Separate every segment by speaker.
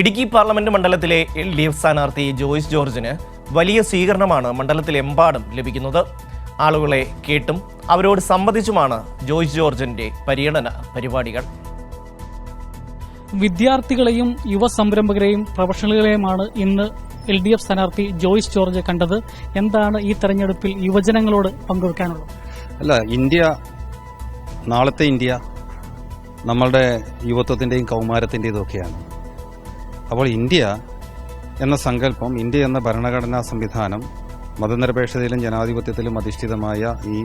Speaker 1: Idukki parliament മണ്ഡലത്തിലെ L D F സ്ഥാനാർത്ഥി ജോയ്സ് ജോർജിന് വലിയ സ്വീകരണമാണ് മണ്ഡലത്തിലെമ്പാടും ലഭിക്കുന്നത്. ആളുകളെ കേട്ടും അവരോട് സംവദിച്ചുമാണ് ജോയ്സ് ജോർജിന്റെ പര്യടന പരിപാടികൾ.
Speaker 2: വിദ്യാർത്ഥികളെയും യുവ സംരംഭകരെയും പ്രൊഫഷണലുകളെയുമാണ് ഇന്ന് എൽ ഡി എഫ് സ്ഥാനാർത്ഥി ജോയ്സ് ജോർജ് കണ്ടത്. എന്താണ് ഈ തെരഞ്ഞെടുപ്പിൽ യുവജനങ്ങളോട് പങ്കുവെക്കാനുള്ളത്?
Speaker 3: അല്ല ഇന്ത്യ നാളത്തെ ഇന്ത്യ നമ്മളുടെ യുവത്വത്തിന്റെയും കൗമാരത്തിന്റെയും ഒക്കെയാണ് അപ്പോൾ ഇന്ത്യ എന്ന സങ്കല്പം ഇന്ത്യ എന്ന ഭരണഘടനാ സംവിധാനം മതനിരപേക്ഷതയിലും ജനാധിപത്യത്തിലും അധിഷ്ഠിതമായ ഈ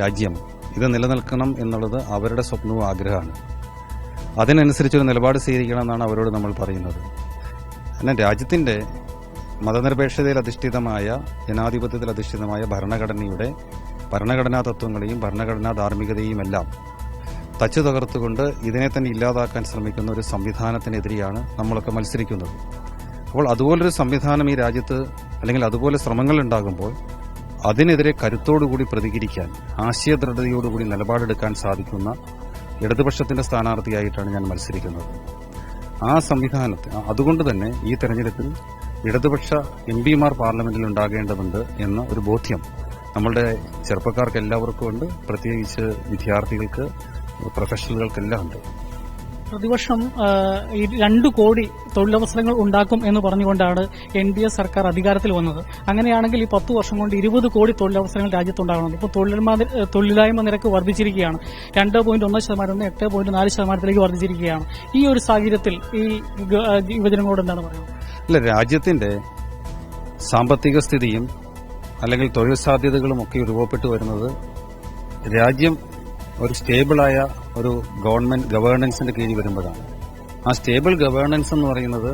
Speaker 3: രാജ്യം ഇത് നിലനിൽക്കണം എന്നുള്ളത് അവരുടെ സ്വപ്നവും ആഗ്രഹമാണ്. അതിനനുസരിച്ചൊരു നിലപാട് സ്വീകരിക്കണം എന്നാണ് അവരോട് നമ്മൾ പറയുന്നത്. എന്നാൽ രാജ്യത്തിന്റെ മതനിരപേക്ഷതയിൽ അധിഷ്ഠിതമായ ജനാധിപത്യത്തിൽ അധിഷ്ഠിതമായ ഭരണഘടനയുടെ ഭരണഘടനാ തത്വങ്ങളെയും ഭരണഘടനാ ധാർമ്മികതയും എല്ലാം തച്ചു തകർത്തുകൊണ്ട് ഇതിനെ തന്നെ ഇല്ലാതാക്കാൻ ശ്രമിക്കുന്ന ഒരു സംവിധാനത്തിനെതിരെയാണ് നമ്മളൊക്കെ മത്സരിക്കുന്നത്. അപ്പോൾ അതുപോലൊരു സംവിധാനം ഈ രാജ്യത്ത് അല്ലെങ്കിൽ അതുപോലെ ശ്രമങ്ങൾ ഉണ്ടാകുമ്പോൾ അതിനെതിരെ കരുത്തോടുകൂടി പ്രതികരിക്കാൻ ആശയദൃഢതയോടുകൂടി നിലപാടെടുക്കാൻ സാധിക്കുന്ന ഇടതുപക്ഷത്തിന്റെ സ്ഥാനാർത്ഥിയായിട്ടാണ് ഞാൻ മത്സരിക്കുന്നത്. ആ സംവിധാനത്തെ അതുകൊണ്ട് തന്നെ ഈ തെരഞ്ഞെടുപ്പിൽ ഇടതുപക്ഷ എം പിമാർ പാർലമെന്റിൽ ഉണ്ടാകേണ്ടതുണ്ട് എന്ന ഒരു ബോധ്യം നമ്മളുടെ ചെറുപ്പക്കാർക്ക് എല്ലാവർക്കും ഉണ്ട്. പ്രത്യേകിച്ച് വിദ്യാർത്ഥികൾക്ക് പ്രൊഫഷണലുകൾക്കെല്ലാം ഉണ്ട്.
Speaker 2: പ്രതിവർഷം ഈ രണ്ടു കോടി തൊഴിലവസരങ്ങൾ ഉണ്ടാക്കും എന്ന് പറഞ്ഞുകൊണ്ടാണ് എൻ ഡി എ സർക്കാർ അധികാരത്തിൽ വന്നത്. അങ്ങനെയാണെങ്കിൽ ഈ പത്ത് വർഷം കൊണ്ട് ഇരുപത് കോടി തൊഴിലവസരങ്ങൾ രാജ്യത്തുണ്ടാകണം. ഇപ്പോൾ തൊഴിലില്ലായ്മ നിരക്ക് വർദ്ധിച്ചിരിക്കുകയാണ്. രണ്ട് പോയിന്റ് ഒന്ന് ശതമാനം നിന്ന് എട്ട് പോയിന്റ് നാല് ശതമാനത്തിലേക്ക് വർദ്ധിച്ചിരിക്കുകയാണ്. ഈ ഒരു സാഹചര്യത്തിൽ ഈ യുവജനങ്ങളോട് എന്താണ് പറയുന്നത്
Speaker 3: അല്ല രാജ്യത്തിന്റെ സാമ്പത്തിക സ്ഥിതിയും അല്ലെങ്കിൽ തൊഴിൽ സാധ്യതകളും ഒക്കെ രൂപപ്പെട്ടു വരുന്നത് രാജ്യം ഒരു സ്റ്റേബിളായ ഒരു ഗവൺമെന്റ് ഗവേണൻസിന്റെ കീഴിൽ വരുമ്പോഴാണ്. ആ സ്റ്റേബിൾ ഗവേണൻസ് എന്ന് പറയുന്നത്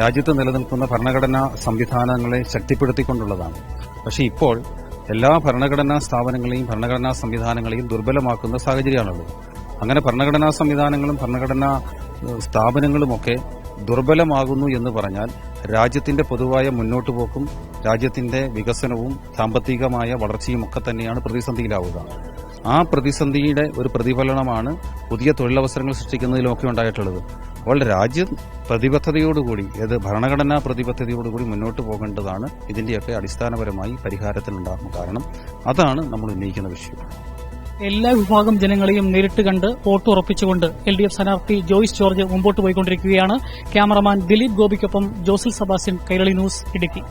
Speaker 3: രാജ്യത്ത് നിലനിൽക്കുന്ന ഭരണഘടനാ സംവിധാനങ്ങളെ ശക്തിപ്പെടുത്തിക്കൊണ്ടുള്ളതാണ്. പക്ഷേ ഇപ്പോൾ എല്ലാ ഭരണഘടനാ സ്ഥാപനങ്ങളെയും ഭരണഘടനാ സംവിധാനങ്ങളെയും ദുർബലമാക്കുന്ന സാഹചര്യമാണുള്ളത്. അങ്ങനെ ഭരണഘടനാ സംവിധാനങ്ങളും ഭരണഘടനാ സ്ഥാപനങ്ങളുമൊക്കെ ദുർബലമാകുന്നു എന്ന് പറഞ്ഞാൽ രാജ്യത്തിന്റെ പൊതുവായ മുന്നോട്ടു പോക്കും രാജ്യത്തിന്റെ വികസനവും സാമ്പത്തികമായ വളർച്ചയും ഒക്കെ തന്നെയാണ് പ്രതിസന്ധിയിലാവുക. ആ പ്രതിസന്ധിയുടെ ഒരു പ്രതിഫലനമാണ് പുതിയ തൊഴിലവസരങ്ങൾ സൃഷ്ടിക്കുന്നതിലുമൊക്കെ ഉണ്ടായിട്ടുള്ളത്. അപ്പോൾ രാജ്യം പ്രതിബദ്ധതയോടുകൂടി ഏത് ഭരണഘടനാ പ്രതിബദ്ധതയോടുകൂടി മുന്നോട്ട് പോകേണ്ടതാണ് ഇതിന്റെയൊക്കെ അടിസ്ഥാനപരമായി പരിഹാരത്തിനുണ്ടാകും കാരണം. അതാണ് നമ്മൾ ഉന്നയിക്കുന്ന വിഷയം.
Speaker 2: എല്ലാ വിഭാഗം ജനങ്ങളെയും നേരിട്ട് കണ്ട് വോട്ട് ഉറപ്പിച്ചുകൊണ്ട് എൽ ഡി എഫ് സ്ഥാനാർത്ഥി ജോയ്സ് ജോർജ് മുമ്പോട്ട് പോയിക്കൊണ്ടിരിക്കുകയാണ്. ക്യാമറമാൻ ദിലീപ് ഗോപിക്കൊപ്പം ജോസിൽ സബാസിൻ കൈരളി ന്യൂസ് ഇടുക്കി.